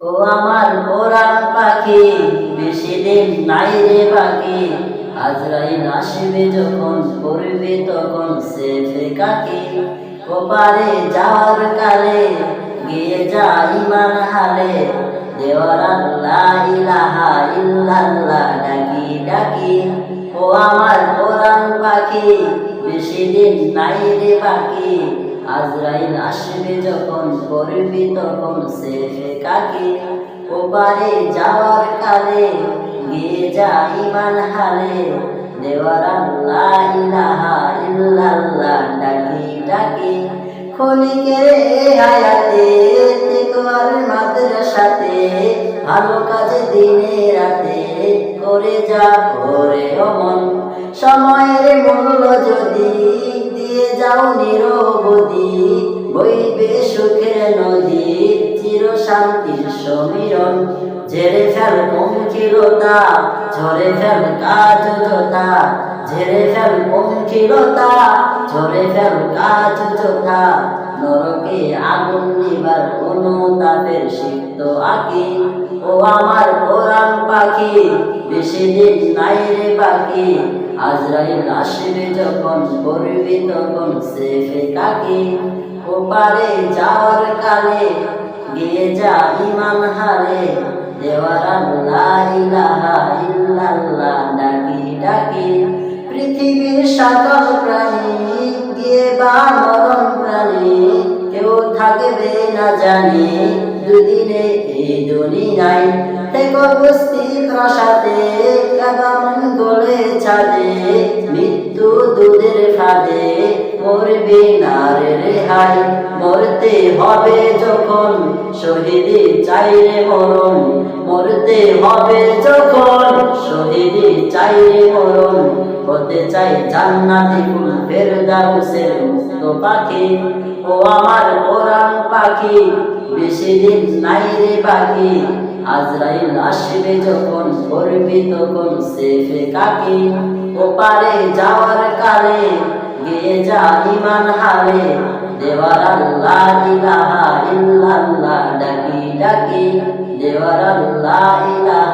ও আমার কোরআন পাখি বেশি দিন নাই রে বাকি। আজরাইল আসবে যখন করবে তখন সে ফেকাকে। ওপারে যাওয়ার কালে গিয়ে যা ইমান হালে দেওয়ার আল্লাহ ইলাহা ইল্লাল্লাহ ডাকি ডাকি। ও আমার কোরআন পাখি বেশি দিন নাই রে বাকি। আজরাইল আসবে যখন করবি তখন সে কাকে? ওপারে যাওয়ার কালে গিয়ে যা ইমান হালে দেওয়ার আল্লাহ ইলাহা ইল্লাল্লাহ ডাকি ডাকি খনিকের হায়াতে তেকোয়ার মাদ্রাসাতে ভালো কাজে দিনে রাতে করে যা করে অমন। সময়ের মূল্য যদি দিয়ে যাও নিরবধি বইবে সুখের নদী চির শান্তির সমীরণ। ঝেড়ে ফেল পঙ্কিলতা ঝরে ফেল কাজ যোতা ঝেড়ে ফেল পঙ্কিলতা ঝরে ফেল কাজ যোতা নরকে আগুন নিবার অনুতাপের সিদ্ধ আঁকি। ও আমার কোরআন পাখি, বেশি দিন নাই রে বাকি আজরাইল আসবে যখন করবি তখন সে কাকি। ওপারে যাওয়ার কালে গিয়ে যা ইমান হারে, দেওয়ার আল্লাহ ইলাহা ইল্লাল্লাহ ডাকি ডাকি। পৃথিবীর সকল প্রাণী গিয়ে বা মরণ প্রাণী। কেউ থাকবে না জানি, দুদিনে এই দুনিয়ায় থেকে বস্তি প্রাসাদে মৃত্যু দুধের ফাঁদে। মরবে না রে রেহাই, মরতে হবে যখন। শহীদি চাইরে মরণ, মরতে হবে যখন। মরণ হতে চাই জান্নাতি কুল ফেরদাউসের পাখি। ও আমার পাখি, বেশি দিন নাই রে আজরাইল আসবে যখন, করবি তখন সেফে কাকি। ওপারে যাওয়ার কালে, গিয়ে যা ইমান হালে দেওয়ার আল্লাহ ইলাহা ইল্লাল্লাহ, ডাকি ডাকি। দেওয়ার আল্লাহ ইলাহা